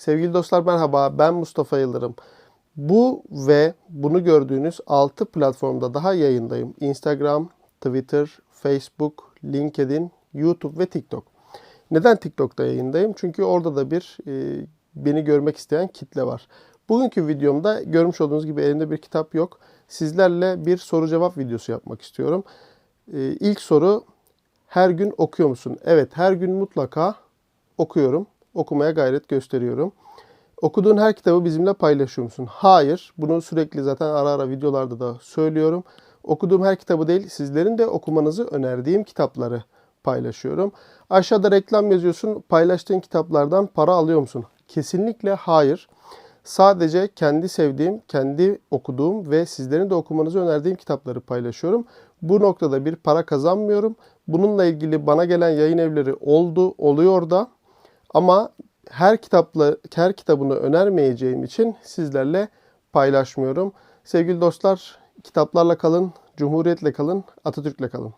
Sevgili dostlar merhaba ben Mustafa Yıldırım. Bu ve bunu gördüğünüz 6 platformda daha yayındayım. Instagram, Twitter, Facebook, LinkedIn, YouTube ve TikTok. Neden TikTok'ta yayındayım? Çünkü orada da bir e, beni görmek isteyen kitle var. Bugünkü videomda görmüş olduğunuz gibi elimde bir kitap yok. Sizlerle bir soru cevap videosu yapmak istiyorum. E, ilk soru her gün okuyor musun? Evet her gün mutlaka okuyorum. Okumaya gayret gösteriyorum. Okuduğun her kitabı bizimle paylaşıyor musun? Hayır. Bunu sürekli zaten ara ara videolarda da söylüyorum. Okuduğum her kitabı değil, sizlerin de okumanızı önerdiğim kitapları paylaşıyorum. Aşağıda reklam yazıyorsun. Paylaştığın kitaplardan para alıyor musun? Kesinlikle hayır. Sadece kendi sevdiğim, kendi okuduğum ve sizlerin de okumanızı önerdiğim kitapları paylaşıyorum. Bu noktada bir para kazanmıyorum. Bununla ilgili bana gelen yayın evleri oldu, oluyor da. Ama her kitapla her kitabını önermeyeceğim için sizlerle paylaşmıyorum. Sevgili dostlar, kitaplarla kalın, cumhuriyetle kalın, Atatürk'le kalın.